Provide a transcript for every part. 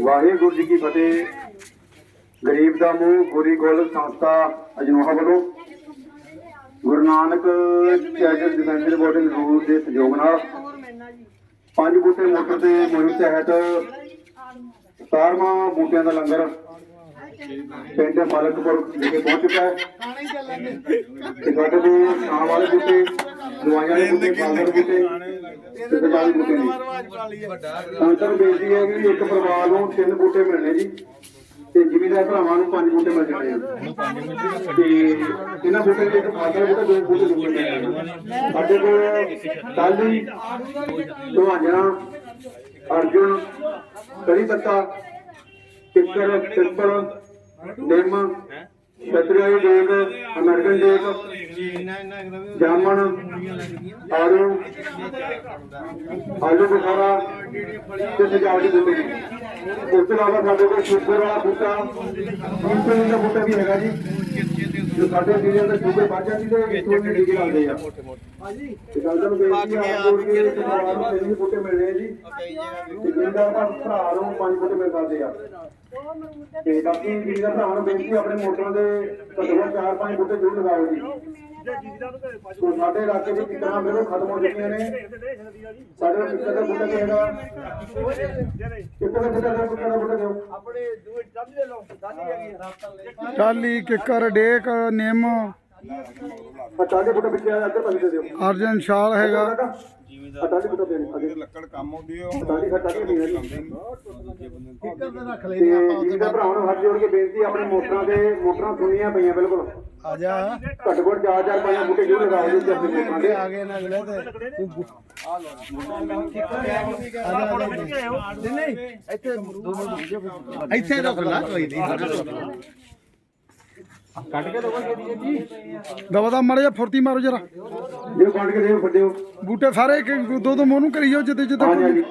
ਵਾਹਿਗੁਰੂ ਜੀ ਕੀ ਫਤਿਹ। ਗਰੀਬ ਦਾ ਮੂੰਹ ਗੋਰੀ ਗੋਲ, ਸੰਸਥਾ, ਅਜਨੋਹਾ ਵੱਲੋਂ Guru Nanak charitable defensive boarding rule ਦੇ ਸਹਿਯੋਗ ਨਾਲ ਪੰਜ ਬੂਟੇ ਮੋਟਰ ਤੇ ਮੁਹਿੰਮ ਤਹਿਤ 17ਵਾਂ ਬੂਟਿਆਂ ਦਾ ਲੰਗਰ ਪਿੰਡ ਮਾਲਕਪੁਰ ਵਿਖੇ ਪਹੁੰਚ ਚੁੱਕਾ ਹੈ। ਸਾਡੇ ਕੋਲ ਛਾਂ ਵਾਲੇ ਬੂਟੇ ਦਵਾਈਆਂ ਦੇ ਬੂਟੇ ਫਲ ਦੇ ਬੂਟੇ ਤੇ ਦਵਾਈ ਬੂਟੇ ਬੇਨਤੀ ਹੈ ਕਿ ਇੱਕ ਪਰਿਵਾਰ ਨੂੰ ਤਿੰਨ ਬੂਟੇ ਮਿਲਣੇ ਜੀ। ਤੇ ਜ਼ਿਮੀਦਾਰ ਭਰਾਵਾਂ ਨੂੰ ਪੰਜ ਬੂਟੇ ਮਿਲ ਜਾਣੇ ਆ। ਤੇ ਇਹਨਾਂ ਬੂਟੇ ਦੇ ਇੱਕ ਫਾਦਰ ਬੂਟੇ ਦੋ ਬੂਟੇ ਦੋ ਮਿਲਣੇ ਆ। ਸਾਡੇ ਕੋਲ ਟਾਲੀ ਦੁਹਾਜਣਾ ਅਰਜੁਨ ਕੜੀ ਪੱਤਾ ਕਿੱਕਰ ਪਿੱਪਲ ਨਿੰਮ ਛਤਰੀ ਡੇਕ ਅਮਰੀਕਨ ਡੇਕ ਜਾਮਣ ਆਲੂ ਆਲੂ ਬੁਖਾਰਾ ਤੇ ਸਜਾਵਟੀ ਬੂਟੇ ਉਸ ਤੋਂ ਇਲਾਵਾ ਸਾਡੇ ਕੋਲ ਸ਼ੂਗਰ ਵਾਲਾ ਬੂਟਾ ਇੰਸੂਲਿਨ ਦਾ ਬੂਟਾ ਵੀ ਹੈਗਾ ਜੀ ਜੋ ਸਾਡੇ ਸੀਜ਼ਨ ਦਾ ਸ਼ੂਗਰ ਵੱਧ ਜਾਂਦੀ ਤੇ ਇੱਥੋਂ ਵੀ ਟੀਕੇ ਲਾਉਂਦੇ ਆ। ਤੇ ਗੱਲ ਤੁਹਾਨੂੰ ਬੇਨਤੀ ਆ ਜੋੜ ਕੇ ਇੱਕ ਪਰਿਵਾਰ ਨੂੰ ਤਿੰਨ ਹੀ ਬੂਟੇ ਮਿਲਣੇ ਆ ਜੀ। ਤੇ ਜਿੰਦਾ ਦਾ ਭਰਾ ਨੂੰ ਪੰਜ ਬੂਟੇ ਮਿਲ ਸਕਦੇ ਆ। ਤੇ ਬਾਕੀ ਜਿੰਦਾ ਭਰਾਵਾਂ ਨੂੰ ਬੇਨਤੀ ਆਪਣੇ ਮੋਟਰਾਂ ਦੇ ਘੱਟੋ ਘੱਟ ਚਾਰ ਪੰਜ ਬੂਟੇ ਜ਼ਰੂਰ ਲਗਾਓ ਜੀ ਸੋ ਸਾਡੇ ਇਲਾਕੇ ਦੀ ਕਿਤਨਾ ਮੇਰੇ ਖਤਮ ਹੋ ਚੁੱਕੀਆਂ ਨੇ। ਸਾਡੇ ਕੋਲ ਕਿੱਥੇ ਦਾ ਬੂਟਾ ਕੀ ਹੈਗਾ ਕਿੱਥੇ ਦਾ ਬੂਟਾ ਦਾ ਬੂਟਾ ਦਾ ਬੂਟਾ ਦਿਓ ਟਾਲੀ ਕਿੱਕਰ ਡੇਕ ਨਿੰਮ। ਦੇ ਬੂਟਾ ਪਿੱਛੇ ਆ ਇੱਧਰ ਪਾਸੇ ਦੇ ਦਿਓ। ਅਰਜਨ ਸ਼ਾਲ ਹੈਗਾ। ਅੱਛਾ ਦੇ ਬੂਟਾ ਦੇ ਅੱਗੇ ਲੱਕੜ ਕੰਮ ਆਉਂਦੀ ਹੈ ਅੱਛਾ ਦੀ ਖੱਟਾ ਦੀ ਨਹੀਂ ਹੈ ਰੱਖ ਤੇ ਜਿਹਦਾ ਭਰਾਵਾਂ ਨੂੰ ਹੱਥ ਜੋੜ ਕੇ ਬੇਨਤੀ ਆ, ਆਪਣੇ ਮੋਟਰਾਂ ਦੇ ਮੋਟਰਾਂ ਸੁਣੀਆਂ ਪਈਆਂ ਬਿਲਕੁਲ। ਆ ਜਾ। ਘੱਟ ਘੱਟ ਚਾਰ ਚਾਰ ਪੰਜ ਬੂਟੇ ਜ਼ਰੂਰ ਲਗਾਓ ਜੀ ਆਪਣੇ ਮੋਟਰਾਂ ਦੇ ਆ ਗਏ ਨਾ ਅਗਲੇ ਤੇ ਤੂੰ ਨਹੀਂ ਇੱਥੇ ਇੱਥੇ ਰੁਕ ਲਾ ਕੋਈ ਨਹੀਂ। ਕੇ ਦਵਾ ਦਾ ਮੜ ਜਾ ਫੁਰਤੀ ਮਾਰੋ ਜਰਾ। ਜੇ ਕੱਢ ਕੇ ਦੇਓ ਫੱਡਿਓ ਬੂਟੇ ਸਾਰੇ ਇੱਕ ਇੱਕ ਦੋ ਦੋ ਮੂੰਹ ਨੂੰ ਕਰੀ ਜਾਓ ਜਿੱਤੇ ਜਿੱਤੇ ਹਾਂਜੀ ਹਾਂਜੀ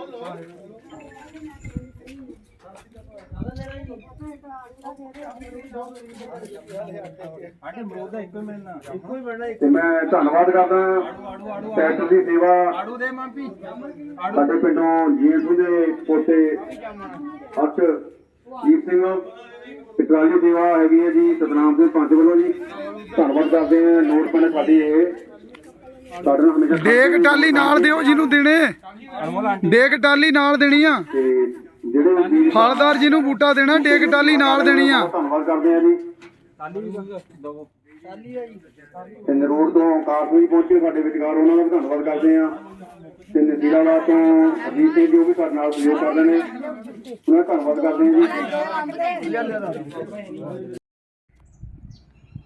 ਤੇ ਮੈਂ ਧੰਨਵਾਦ ਕਰਦਾ ਦੀ ਸੇਵਾ ਆੜੂ ਦੇ ਮੰਪੀ ਸਾਡੇ ਪਿੰਡੋਂ ਦੇ ਪੋਤੇ ਅਰਸ਼ ਜੀਤ ਸਿੰਘ। ਪਿਟਰਾਲੀ ਸੇਵਾ ਹੈਗੀ ਹੈ ਜੀ ਸਤਨਾਮ ਦੇ ਪੰਜ ਵੱਲੋਂ ਜੀ। ਧੰਨਵਾਦ ਕਰਦੇ ਹਾਂ ਨੋਟ ਪੈਣ ਸਾਡੀ ਇਹ। ਸਾਡੇ ਨਾਲ ਹਮੇਸ਼ਾ ਡੇਕ ਟਾਲੀ ਨਾਲ ਦਿਓ ਜਿਹਨੂੰ ਦੇਣੇ। ਡੇਕ ਟਾਲੀ ਨਾਲ ਦੇਣੀ ਆ ਤੇ ਜਿਹੜੇ ਵੀਰ ਫਲਦਾਰ ਜਿਹਨੂੰ ਬੂਟਾ ਦੇਣਾ ਡੇਕ ਟਾਲੀ ਨਾਲ ਦੇਣੀ ਆ ਧੰਨਵਾਦ ਕਰਦੇ ਹਾਂ ਜੀ। ਤੇ ਨਰੋੜ ਤੋਂ ਕਾਫੀ ਪਹੁੰਚੇ ਸਾਡੇ ਵਿਚਕਾਰ ਉਹਨਾਂ ਦਾ ਧੰਨਵਾਦ ਕਰਦੇ ਹਾਂ। ਤੇ ਨਸੀਰਾਵਾ ਤੋਂ ਅਜੀਤ ਸਿੰਘ ਜੀ ਉਹ ਵੀ ਸਾਡੇ ਨਾਲ ਸਹਿਯੋਗ ਕਰਦੇ ਨੇ। ਉਹਨਾਂ ਦਾ ਧੰਨਵਾਦ ਕਰਦੇ ਹਾਂ ਜੀ।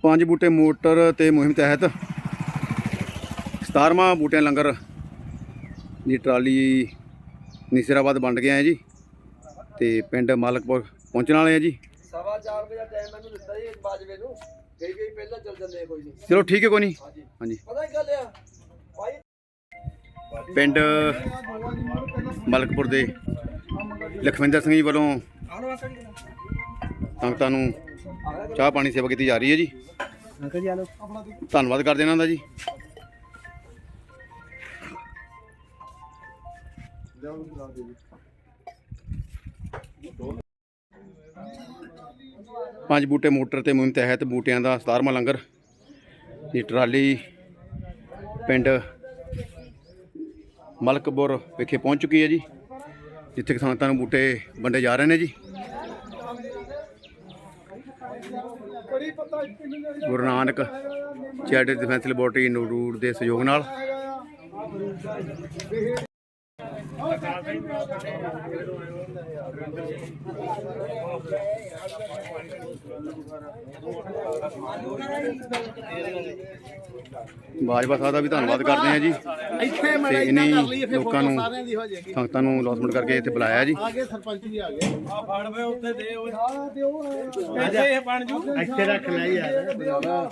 ਪੰਜ ਬੂਟੇ ਮੋਟਰ ਤੇ ਮੁਹਿੰਮ ਤਹਿਤ 17ਵਾਂ ਬੂਟਿਆਂ ਲੰਗਰ ਦੀ ਟਰਾਲੀ ਨਸੀਰਾਬਾਦ ਵੰਡ ਗਿਆ ਹੈ ਜੀ ਤੇ ਪਿੰਡ ਮਾਲਕਪੁਰ ਪਹੁੰਚਣ ਵਾਲੇ ਆ ਜੀ। ਸਵਾ 4 ਵਜੇ ਟਾਈਮ ਮੈਨੂੰ ਦਿੱਤਾ ਜੀ ਬਾਜਵੇ ਨੂੰ। ਗਈ ਗਈ ਪਹਿਲਾਂ ਚੱਲ ਜਾਂਦੇ ਆ ਕੋਈ ਨਹੀਂ। ਚਲੋ ਠੀਕ ਹੈ ਕੋਈ ਨਹੀਂ। ਹਾਂਜੀ। ਪਤਾ ਹੀ ਗੱਲ ਆ? ਭਾਈ ਪਿੰਡ ਮਲਕਪੁਰ ਦੇ ਲਖਵਿੰਦਰ ਸਿੰਘ ਜੀ ਵੱਲੋਂ ਸੰਗਤਾਂ ਨੂੰ ਚਾਹ ਪਾਣੀ ਸੇਵਾ ਕੀਤੀ ਜਾ ਰਹੀ ਹੈ ਜੀ। ਅੰਕਲ ਜੀ ਆ ਲੋ ਧੰਨਵਾਦ ਕਰਦੇ ਇਹਨਾਂ ਦਾ ਜੀ। ਪੰਜ ਬੂਟੇ ਮੋਟਰ ਤੇ ਮੁਹਿੰਮ ਤਹਿਤ ਬੂਟਿਆਂ ਦਾ 17ਵਾਂ ਲੰਗਰ। ਦੀ ਟਰਾਲੀ ਪਿੰਡ ਮਲਕਪੁਰ ਵਿਖੇ ਪਹੁੰਚ ਚੁੱਕੀ ਹੈ ਜੀ ਜਿੱਥੇ ਕਿ ਸੰਗਤਾਂ ਨੂੰ ਬੂਟੇ ਵੰਡੇ ਜਾ ਰਹੇ ਨੇ ਜੀ। Guru Nanak charity defence laboratory ਨੂਰੂਰ ਦੇ ਸਹਿਯੋਗ ਨਾਲ। ਬਾਜਵਾ ਸਾਹਿਬ ਦਾ ਵੀ ਧੰਨਵਾਦ ਕਰਦੇ ਹਾਂ ਜੀ। ਇੱਥੇ ਤੇ ਮੈਂ ਇਨੀ ਕਰ ਲਈ ਫਿਰ ਲੋਕਾਂ ਨੂੰ ਸਾਰਿਆਂ ਦੀ ਹੋ ਜਾਏਗੀ। ਸੰਗਤਾਂ ਨੂੰ ਅਲੌਸਮੈਂਟ ਕਰਕੇ ਇੱਥੇ ਬੁਲਾਇਆ ਜੀ। ਆ ਗਏ ਸਰਪੰਚ ਵੀ ਆ ਗਏ। ਆ ਫੜ ਵੇ ਉੱਥੇ ਦੇ ਉਹ ਇੱਥੇ ਬਣ ਜੂ। ਇੱਥੇ ਰੱਖ ਲੈ ਯਾਰ।